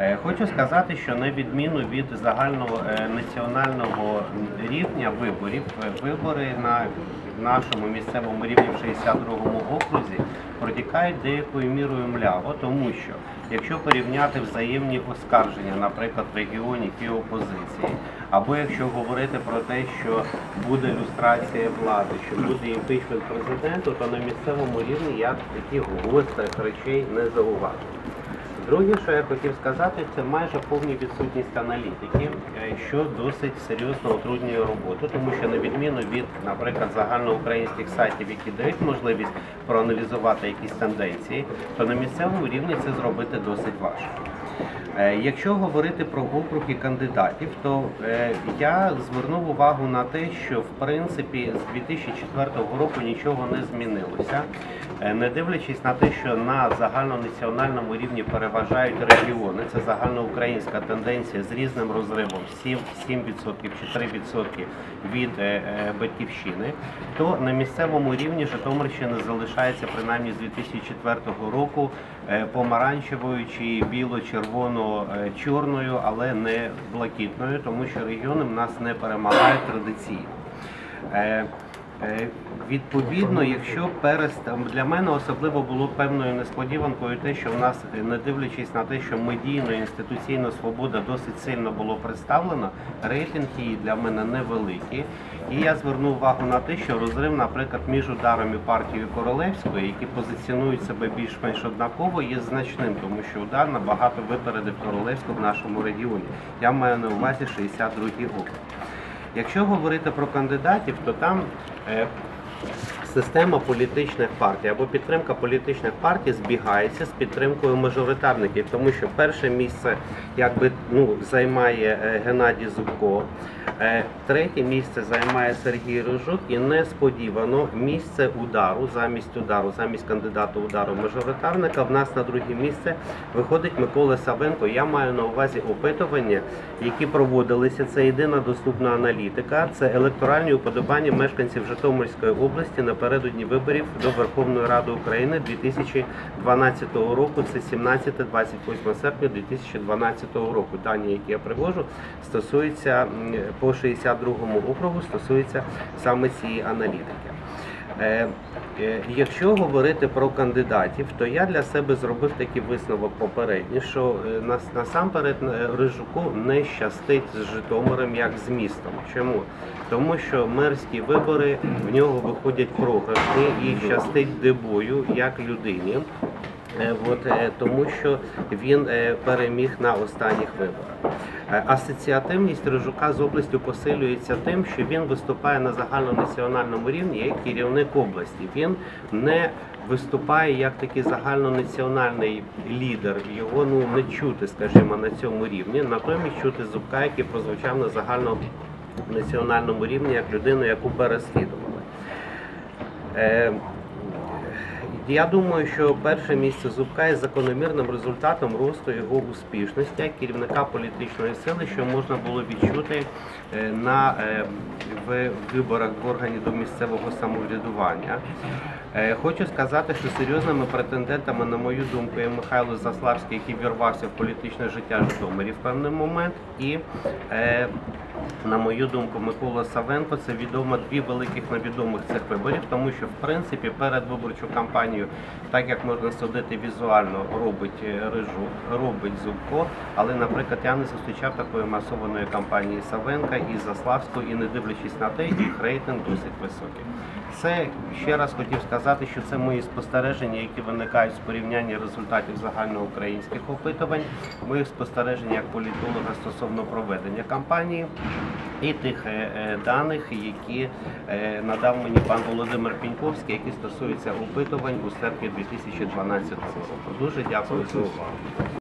Е, Хочу сказати, що на відміну від загального е, національного рівня виборів, е, вибори на нашому місцевому рівні в 62-му окрузі протікають деякою мірою мляво, тому що якщо порівняти взаємні оскарження, наприклад, в регіоні і опозиції, або якщо говорити про те, що буде люстрація влади, що буде імпічмент президенту, то на місцевому рівні я таких гострих речей не зауважую. Друге, що я хотів сказати, це майже повна відсутність аналітики, е, що досить серйозно утруднює роботу, тому що на відміну від, наприклад, загальноукраїнських сайтів, які дають можливість проаналізувати якісь тенденції, то на місцевому рівні це зробити досить важко. Е, Якщо говорити про округи кандидатів, то е, я звернув увагу на те, що в принципі з 2004 року нічого не змінилося, не дивлячись на те, що на загальнонаціональному рівні переважають регіони, це загальноукраїнська тенденція з різним розривом. 7, 7% чи 3% від е, е, батьківщини, то на місцевому рівні Житомирщина залишається принаймні з 2004 року е, помаранчевою чи біло-червоно-чорною, але не блакитною, тому що регіони в нас не перемагають традиційно. Е, Відповідно, якщо перест для мене особливо було певною несподіванкою те, що в нас, е, не дивлячись на те, що медійно інституційна свобода досить сильно було представлено, рейтинг її для мене невеликий. І я звернув увагу на те, що розрив, наприклад, між ударом і партією Королевської, які позиціонують себе більш-менш однаково, є значним, тому що удар набагато випередив Королевську в нашому регіоні. Я маю на увазі 62-й округ. Якщо говорити про кандидатів, то там е, система політичних партій або підтримка політичних партій збігається з підтримкою мажоритарників, тому що перше місце якби ну займає е, Геннадій Зубко, е, третє місце займає Сергій Рожук, і несподівано місце удару замість удару, замість кандидата удару мажоритарника. В нас на друге місце виходить Микола Савенко. Я маю на увазі опитування, які проводилися. Це єдина доступна аналітика. Це електоральні уподобання мешканців Житомирської області напередодні виборів до Верховної Ради України 2012 року. Це 17-28 серпня 2012 року. Дані, які я привожу, стосуються по 62-му округу, стосуються саме цієї аналітики. Е, е, Якщо говорити про кандидатів, то я для себе зробив такий висновок попередній, що е, насамперед Рижуку не щастить з Житомиром як з містом. Чому? Тому що мерські вибори в нього виходять програшні і щастить дебою як людині. Е, От, е, тому що він е, переміг на останніх виборах. Асоціативність Рижука з областю посилюється тим, що він виступає на загальнонаціональному рівні як керівник області. Він не виступає як такий загальнонаціональний лідер. Його ну не чути, скажімо, на цьому рівні. Натомість чути Зубка, який прозвучав на загальнонаціональному рівні як людину, яку переслідували. Я думаю, що перше місце Зубка є закономірним результатом росту його успішності як керівника політичної сили, що можна було відчути е, на е, в виборах в органі до місцевого самоврядування. Е, Хочу сказати, що серйозними претендентами, на мою думку, є Михайло Заславський, який вірвався в політичне життя Житомирі в певний момент, і на мою думку, Микола Савенко це відомо дві великих невідомих цих виборів, тому що в принципі перед виборчу кампанію, так як можна судити візуально, робить е, Рижук, робить Зубко. Але, наприклад, я не зустрічав такої масованої кампанії Савенка і Заславського, і не дивлячись на те, їх рейтинг досить високий. Це ще раз хотів сказати, що це мої спостереження, які виникають з порівняння результатів загальноукраїнських опитувань, мої спостереження як політолога стосовно проведення кампанії і тих е, е, даних, які е, надав мені пан Володимир Піньковський, які стосуються опитувань у серпні 2012 року. Дуже дякую за увагу.